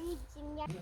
i ziemniaki.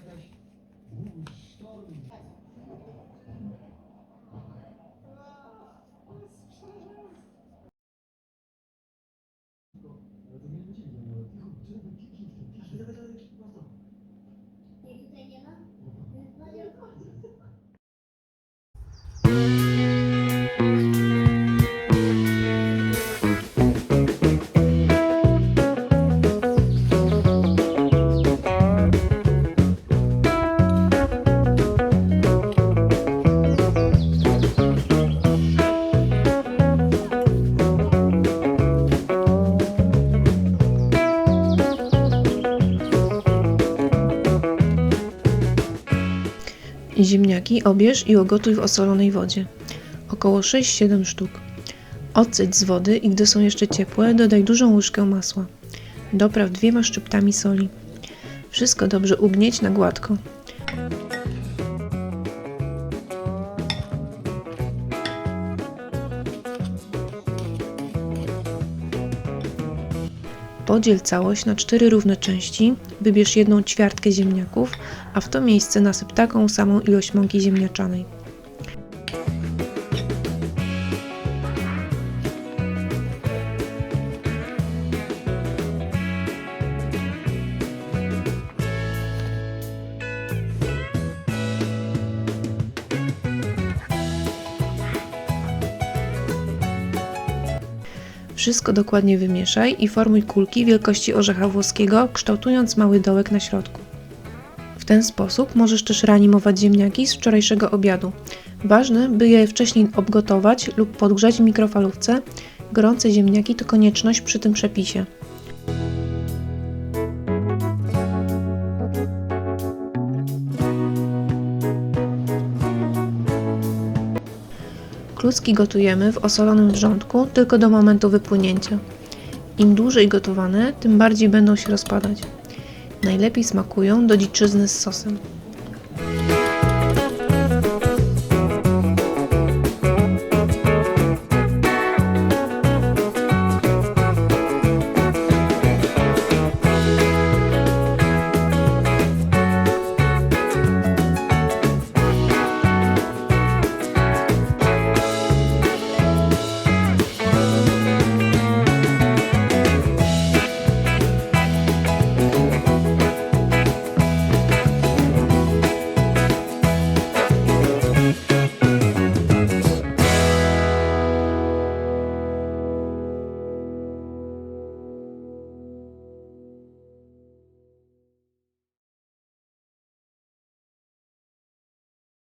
Ziemniaki obierz i ogotuj w osolonej wodzie. Około 6-7 sztuk. Odsyć z wody i gdy są jeszcze ciepłe, dodaj dużą łyżkę masła. Dopraw dwiema szczyptami soli. Wszystko dobrze ugnieć na gładko. Podziel całość na cztery równe części, wybierz jedną ćwiartkę ziemniaków, a w to miejsce nasyp taką samą ilość mąki ziemniaczanej. Wszystko dokładnie wymieszaj i formuj kulki wielkości orzecha włoskiego, kształtując mały dołek na środku. W ten sposób możesz też reanimować ziemniaki z wczorajszego obiadu. Ważne, by je wcześniej obgotować lub podgrzać w mikrofalówce. Gorące ziemniaki to konieczność przy tym przepisie. Kluski gotujemy w osolonym wrzątku tylko do momentu wypłynięcia. Im dłużej gotowane, tym bardziej będą się rozpadać. Najlepiej smakują do dziczyzny z sosem.